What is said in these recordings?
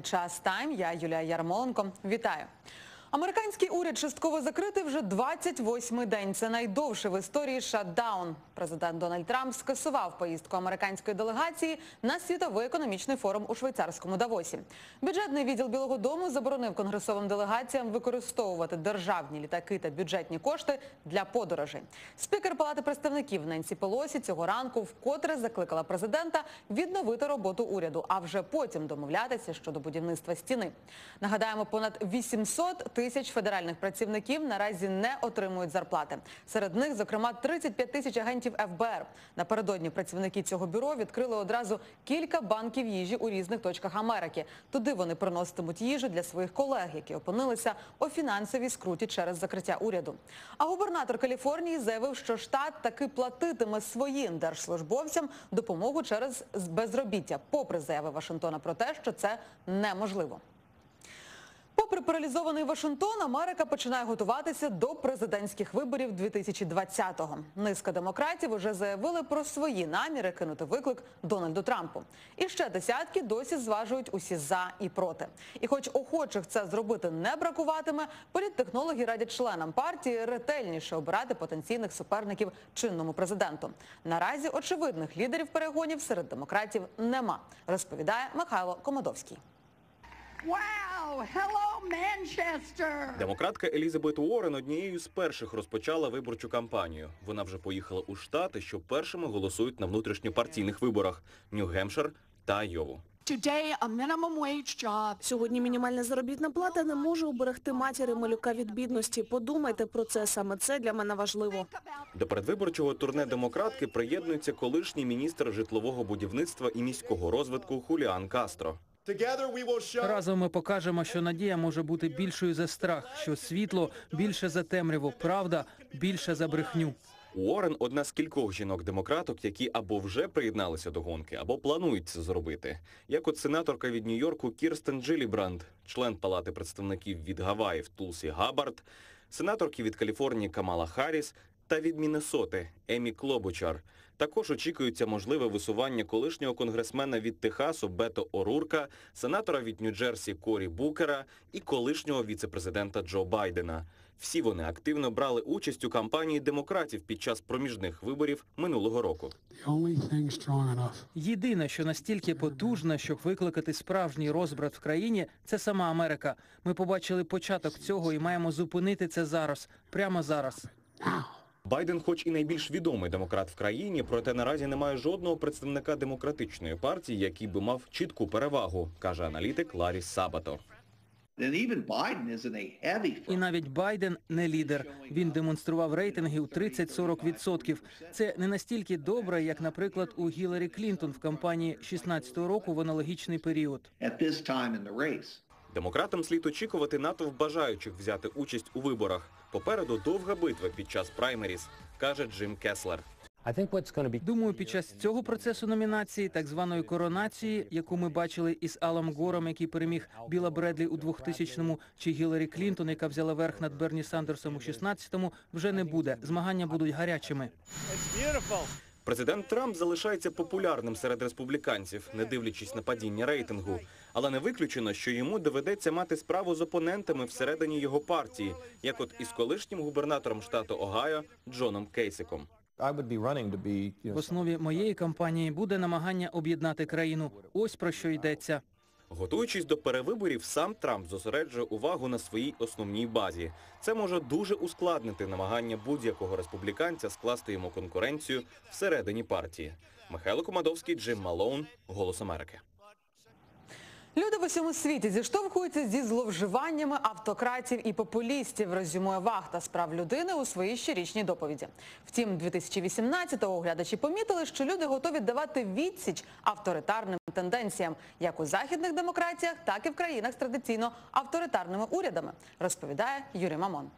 Час тайм. Я Юлія Ярмоленко. Вітаю. Американський уряд частково закритий вже 28-й день. Це найдовший в історії шатдаун. Президент Дональд Трамп скасував поїздку американської делегації на світовий економічний форум у швейцарському Давосі. Бюджетний відділ Білого Дому заборонив конгресовим делегаціям використовувати державні літаки та бюджетні кошти для подорожей. Спікер Палати представників Ненсі Пелосі цього ранку вкотре закликала президента відновити роботу уряду, а вже потім домовлятися щодо будівництва стіни. Нагадаємо, понад 800 тисяч федеральних працівників наразі не отримують зарплати. Серед них, зокрема, 35 тисяч агентів ФБР. Напередодні працівники цього бюро відкрили одразу кілька банків їжі у різних точках Америки. Туди вони приноситимуть їжу для своїх колег, які опинилися у фінансовій скруті через закриття уряду. А губернатор Каліфорнії заявив, що штат таки платитиме своїм держслужбовцям допомогу через безробіття, попри заяви Вашингтона про те, що це неможливо. Попри паралізований Вашингтон, Америка починає готуватися до президентських виборів 2020-го. Низка демократів уже заявили про свої наміри кинути виклик Дональду Трампу. І ще десятки досі зважують усі за і проти. І хоч охочих це зробити не бракуватиме, політтехнологи радять членам партії ретельніше обирати потенційних суперників чинному президенту. Наразі очевидних лідерів перегонів серед демократів нема, розповідає Михайло Комодовський. Wow! Hello, Manchester! Демократка Елізабет Уоррен однією з перших розпочала виборчу кампанію. Вона вже поїхала у штати, що першими голосують на внутрішньопартійних виборах Нью-Гемпшир та Айову. Today, a minimum wage job. Сьогодні мінімальна заробітна плата не може уберегти матері малюка від бідності. Подумайте про це, саме це для мене важливо. До передвиборчого турне демократки приєднується колишній міністр житлового будівництва і міського розвитку Хуліан Кастро. Разом ми покажемо, що надія може бути більшою за страх, що світло більше за темряву, правда більше за брехню. Уоррен – одна з кількох жінок-демократок, які або вже приєдналися до гонки, або планують це зробити. Як от сенаторка від Нью-Йорку Кірстен Джилібранд, член Палати представників від Гаваїв Тулсі Габбард, сенаторки від Каліфорнії Камала Харріс та від Міннесоти Емі Клобучар. Також очікується можливе висування колишнього конгресмена від Техасу Бето Орурка, сенатора від Нью-Джерсі Корі Букера і колишнього віцепрезидента Джо Байдена. Всі вони активно брали участь у кампанії демократів під час проміжних виборів минулого року. Єдине, що настільки потужне, щоб викликати справжній розбрат в країні, це сама Америка. Ми побачили початок цього і маємо зупинити це зараз, прямо зараз. Байден, хоч і найбільш відомий демократ в країні, проте наразі немає жодного представника демократичної партії, який би мав чітку перевагу, каже аналітик Ларіс Сабато. І навіть Байден не лідер. Він демонстрував рейтинги у 30-40%. Це не настільки добре, як, наприклад, у Гіларі Клінтон в кампанії 16-го року в аналогічний період. Демократам слід очікувати натовп бажаючих взяти участь у виборах. Попереду довга битва під час праймеріс, каже Джим Кеслер. Думаю, під час цього процесу номінації, так званої коронації, яку ми бачили із Алом Гором, який переміг Біла Бредлі у 2000-му, чи Гіларі Клінтон, яка взяла верх над Берні Сандерсом у 16-му, вже не буде. Змагання будуть гарячими. Президент Трамп залишається популярним серед республіканців, не дивлячись на падіння рейтингу. Але не виключено, що йому доведеться мати справу з опонентами всередині його партії, як от із колишнім губернатором штату Огайо Джоном Кейсиком. В основі моєї кампанії буде намагання об'єднати країну. Ось про що йдеться. Готуючись до перевиборів, сам Трамп зосереджує увагу на своїй основній базі. Це може дуже ускладнити намагання будь-якого республіканця скласти йому конкуренцію всередині партії. Михайло Комадовський, Джим Малоун, Голос Америки. Люди в усьому світі зіштовхуються зі зловживаннями автократів і популістів, резюмує вахта справ людини у своїй щорічній доповіді. Втім, 2018-го оглядачі помітили, що люди готові давати відсіч авторитарним тенденціям, як у західних демократіях, так і в країнах з традиційно авторитарними урядами, розповідає Юрій Мамон.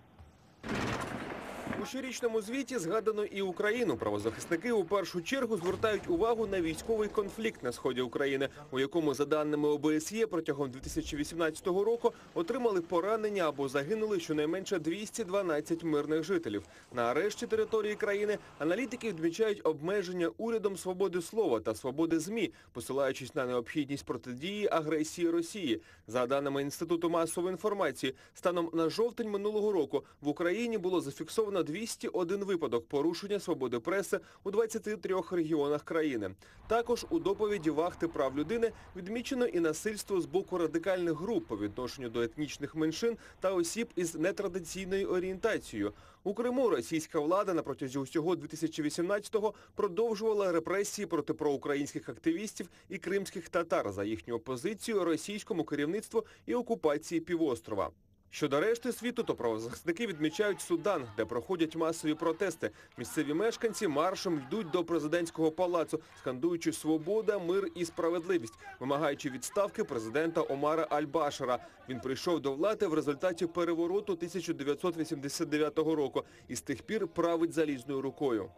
У щорічному звіті згадано і Україну. Правозахисники у першу чергу звертають увагу на військовий конфлікт на сході України, у якому, за даними ОБСЄ, протягом 2018 року отримали поранення або загинули щонайменше 212 мирних жителів. На решті території країни аналітики відмічають обмеження урядом свободи слова та свободи ЗМІ, посилаючись на необхідність протидії агресії Росії. За даними Інституту масової інформації, станом на жовтень минулого року в Україні було зафіксовано 201 випадок порушення свободи преси у 23 регіонах країни. Також у доповіді вахти прав людини відмічено і насильство з боку радикальних груп по відношенню до етнічних меншин та осіб із нетрадиційною орієнтацією. У Криму російська влада на протязі усього 2018-го продовжувала репресії проти проукраїнських активістів і кримських татар за їхню опозицію російському керівництву і окупації півострова. Щодо решти світу, то правозахисники відмічають Судан, де проходять масові протести. Місцеві мешканці маршем йдуть до президентського палацу, скандуючи «Свобода, мир і справедливість», вимагаючи відставки президента Омара Аль-Башара. Він прийшов до влади в результаті перевороту 1989 року і з тих пір править залізною рукою.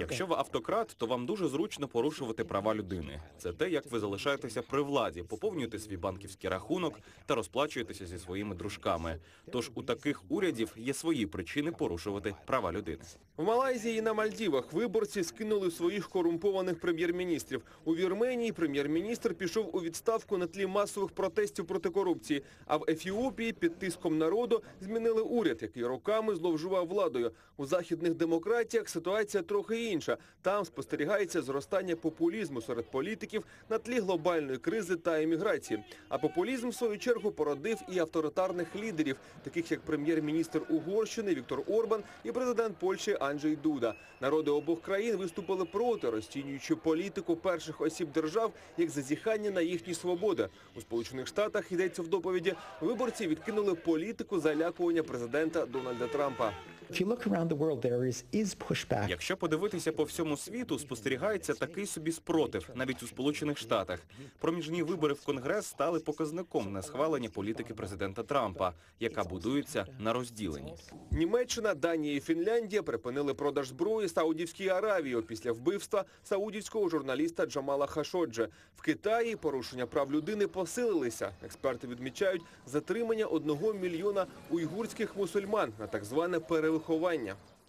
Якщо ви автократ, то вам дуже зручно порушувати права людини. Це те, як ви залишаєтеся при владі, поповнюєте свій банківський рахунок та розплачуєтеся зі своїми дружками. Тож у таких урядів є свої причини порушувати права людини. В Малайзії і на Мальдівах виборці скинули своїх корумпованих прем'єр-міністрів. У Вірменії прем'єр-міністр пішов у відставку на тлі масових протестів проти корупції. А в Ефіопії під тиском народу змінили уряд, який роками зловживав владою. У західних демократіях ситуація трохи інша. Там спостерігається зростання популізму серед політиків на тлі глобальної кризи та еміграції. А популізм, в свою чергу, породив і авторитарних лідерів, таких як прем'єр-міністр Угорщини Віктор Орбан і президент Польщі Анджей Дуда. Народи обох країн виступили проти, розцінюючи політику перших осіб держав як зазіхання на їхні свободи. У Сполучених Штатах йдеться в доповіді. Виборці відкинули політику залякування президента Дональда Трампа. If you look around the world, there is, is pushback. Якщо подивитися по всьому світу, спостерігається такий собі спротив, навіть у Сполучених Штатах. Проміжні вибори в Конгрес стали показником на схвалення політики президента Трампа, яка будується на розділенні. Німеччина, Данія і Фінляндія припинили продаж зброї Саудівській Аравії після вбивства саудівського журналіста Джамала Хашоджа. В Китаї порушення прав людини посилилися. Експерти відмічають затримання одного мільйона уйгурських мусульман на так зване перевиховання.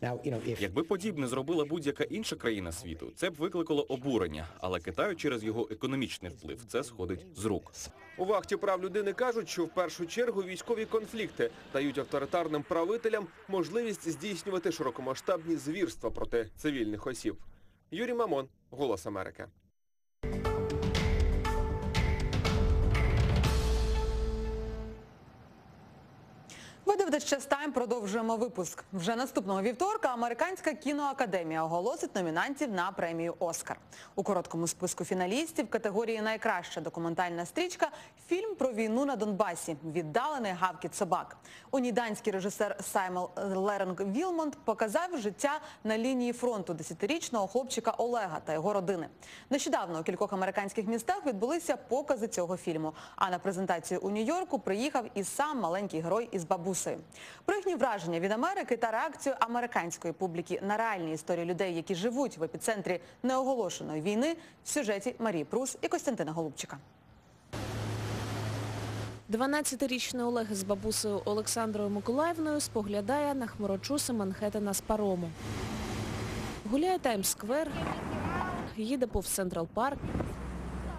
If Якби подібне зробила будь-яка інша країна світу, це б викликало обурення. Але Китаю через його економічний вплив це сходить з рук. У вахті прав людини кажуть, що в першу чергу військові конфлікти дають авторитарним правителям можливість здійснювати широкомасштабні звірства проти цивільних осіб. Юрій Мамон, Голос Америки. Дивитесь «Час Тайм», продовжуємо випуск. Вже наступного вівторка Американська кіноакадемія оголосить номінантів на премію «Оскар». У короткому списку фіналістів категорії «Найкраща документальна стрічка» фільм про війну на Донбасі «Віддалений гавкіт собак». Уніданський режисер Саймел Леринг Вілмонт показав життя на лінії фронту десятирічного хлопчика Олега та його родини. Нещодавно у кількох американських містах відбулися покази цього фільму. А на презентацію у Нью-Йорку приїхав і сам маленький герой із бабусею. Про їхні враження від Америки та реакцію американської публіки на реальні історії людей, які живуть в епіцентрі неоголошеної війни, в сюжеті Марії Прус і Костянтина Голубчика. 12-річний Олег з бабусею Олександрою Миколаївною споглядає на хмарочуси Манхеттена з парому. Гуляє Таймс-сквер, їде повз Централ Парк,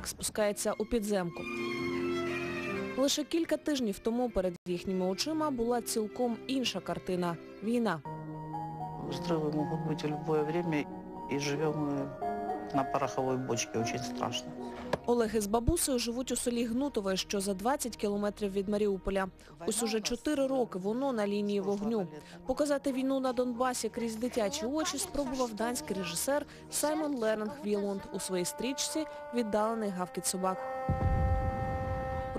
спускається у підземку. Лише кілька тижнів тому перед їхніми очима була цілком інша картина – війна. Взрывы могут быть в любое время, и живем мы на пороховой бочке, очень страшно. Олег із бабусею живуть у селі Гнутове, що за 20 кілометрів від Маріуполя. Ось уже 4 роки воно на лінії вогню. Показати війну на Донбасі крізь дитячі очі спробував данський режисер Саймон Лернг Вілонд у своїй стрічці «Віддалений гавкіт собак».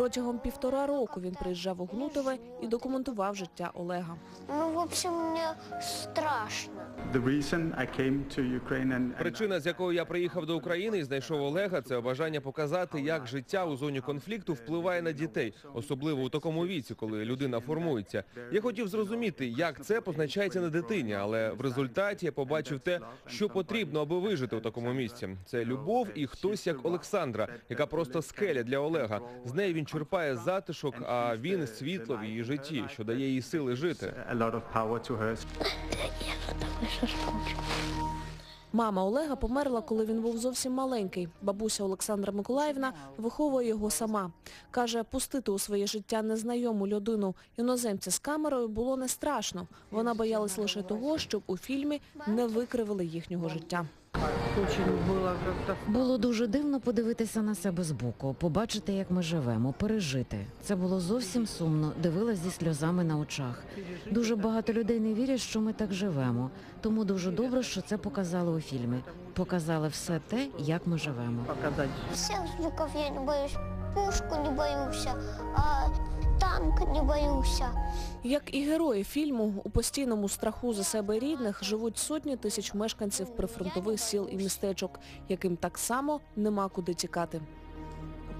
Протягом півтора року він приїжджав у Гнутове і документував життя Олега. Ну, в общем, мне страшно. The reason I came to Ukraine and, and Причина, з якою я приїхав до України і знайшов Олега, це бажання показати, як життя у зоні конфлікту впливає на дітей, особливо у такому віці, коли людина формується. Я хотів зрозуміти, як це позначається на дитині, але в результаті я побачив те, що потрібно, аби вижити у такому місці. Це любов і хтось як Олександра, яка просто скеля для Олега. З неї він черпає затишок, а він світло в її житті, що дає їй сили жити. Мама Олега померла, коли він був зовсім маленький. Бабуся Олександра Миколаївна виховує його сама. Каже, пустити у своє життя незнайому людину іноземця з камерою було не страшно. Вона боялась лише того, щоб у фільмі не викривили їхнього життя. Було дуже дивно подивитися на себе збоку, побачити, як ми живемо, пережити. Це було зовсім сумно, дивилась зі сльозами на очах. Дуже багато людей не вірять, що ми так живемо. Тому дуже добре, що це показали у фільмі. Показали все те, як ми живемо. Всех звуков я не боюсь. Пушку не боюсь, а танк не боюсь. Як і герої фільму, у постійному страху за себе рідних живуть сотні тисяч мешканців прифронтових сіл і містечок, яким так само нема куди тікати.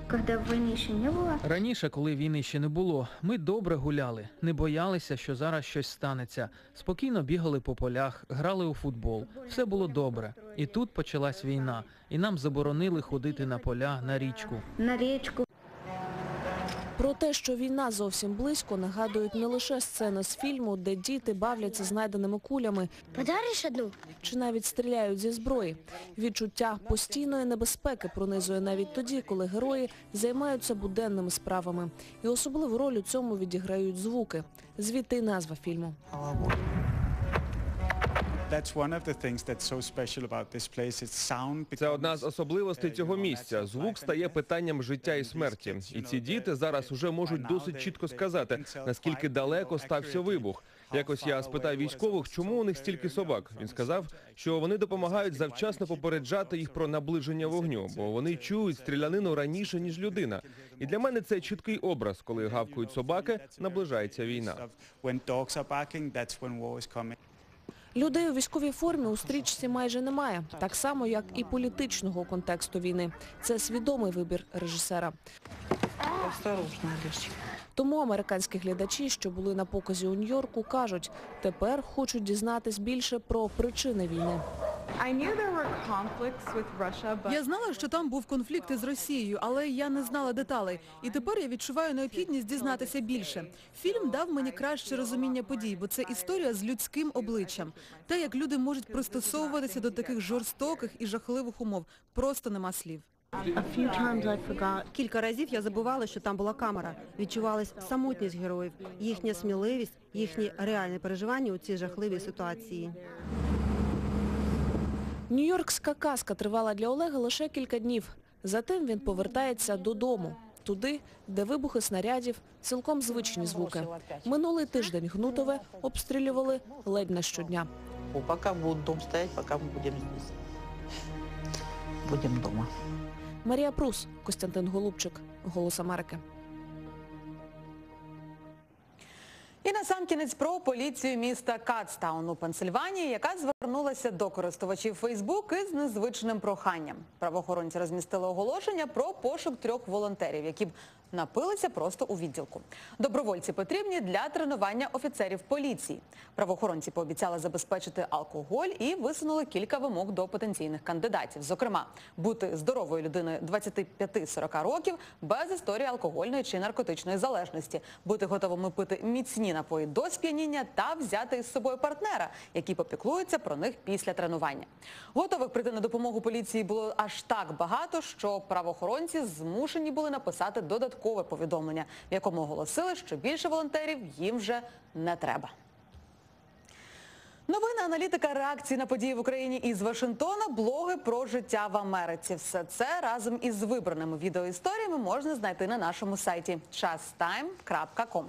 Когда войны еще не было, Раніше, коли війни ще не було, ми добре гуляли, не боялися, що зараз щось станеться. Спокійно бігали по полях, грали у футбол. Все було добре. І тут почалась війна, і нам заборонили ходити на поля, на річку. на речку. Про те, що війна зовсім близько, нагадують не лише сцени з фільму, де діти бавляться знайденими кулями Подариш одну? чи навіть стріляють зі зброї. Відчуття постійної небезпеки пронизує навіть тоді, коли герої займаються буденними справами. І особливу роль у цьому відіграють звуки. Звідти й назва фільму. Це одна з особливостей uh, цього місця. Звук стає питанням життя і смерті. І ці діти зараз уже можуть досить чітко сказати, наскільки далеко стався вибух. Якось я спитав військових, чому у них стільки собак. Він сказав, що вони допомагають завчасно попереджати їх про наближення вогню, бо вони чують стрілянину раніше ніж людина. І для мене це чіткий образ, коли гавкають собаки, наближається війна. Людей у військовій формі у стрічці майже немає, так само як і політичного контексту війни. Це свідомий вибір режисера. Тому американські глядачі, що були на показі у Нью-Йорку, кажуть, тепер хочуть дізнатись більше про причини війни. Я знала, що там був конфлікт із Росією, але я не знала деталей. І тепер я відчуваю необхідність дізнатися більше. Фільм дав мені краще розуміння подій, бо це історія з людським обличчям. Те, як люди можуть пристосовуватися до таких жорстоких і жахливих умов. Просто нема слів. Кілька разів я забувала, що там була камера. Відчувалась самотність героїв, їхня сміливість, їхні реальні переживання у цій жахливій ситуації. Нью-Йоркська казка тривала для Олега лише кілька днів. Затим він повертається додому, туди, де вибухи снарядів, цілком звичні звуки. Минулий тиждень Гнутове обстрілювали ледь не щодня. Ну, Пока дом стоять, пока мы будем здесь. Будем дома. Марія Прус, Костянтин Голубчик, Голос Америки. І насамкінець про поліцію міста Катстаун у Пенсильванії, яка звернулася до користувачів Фейсбук із незвичним проханням. Правоохоронці розмістили оголошення про пошук трьох волонтерів, які б напилися просто у відділку. Добровольці потрібні для тренування офіцерів поліції. Правоохоронці пообіцяли забезпечити алкоголь і висунули кілька вимог до потенційних кандидатів. Зокрема, бути здоровою людиною 25-40 років без історії алкогольної чи наркотичної залежності, бути готовими пити міцні напої до сп'яніння та взяти із собою партнера, який попіклується про них після тренування. Готових прийти на допомогу поліції було аж так багато, що правоохоронці змушені були написати додаткове повідомлення, в якому оголосили, що більше волонтерів їм вже не треба. Новини, аналітика, реакції на події в Україні із Вашингтона, блоги про життя в Америці. Все це разом із вибраними відеоісторіями можна знайти на нашому сайті chastime.com.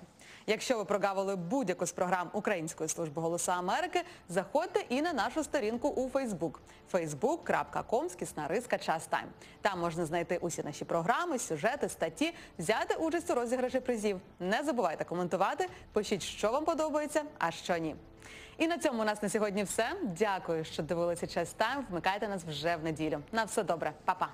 Якщо ви прогавили будь-яку з програм Української служби голосу Америки, заходьте і на нашу сторінку у Facebook facebook.com Частайм. Там можна знайти усі наші програми, сюжети, статті, взяти участь у розіграші призів. Не забувайте коментувати, пишіть, що вам подобається, а що ні. І на цьому у нас на сьогодні все. Дякую, що дивилися час тайм. Вмикайте нас вже в неділю. На все добре, Па-па.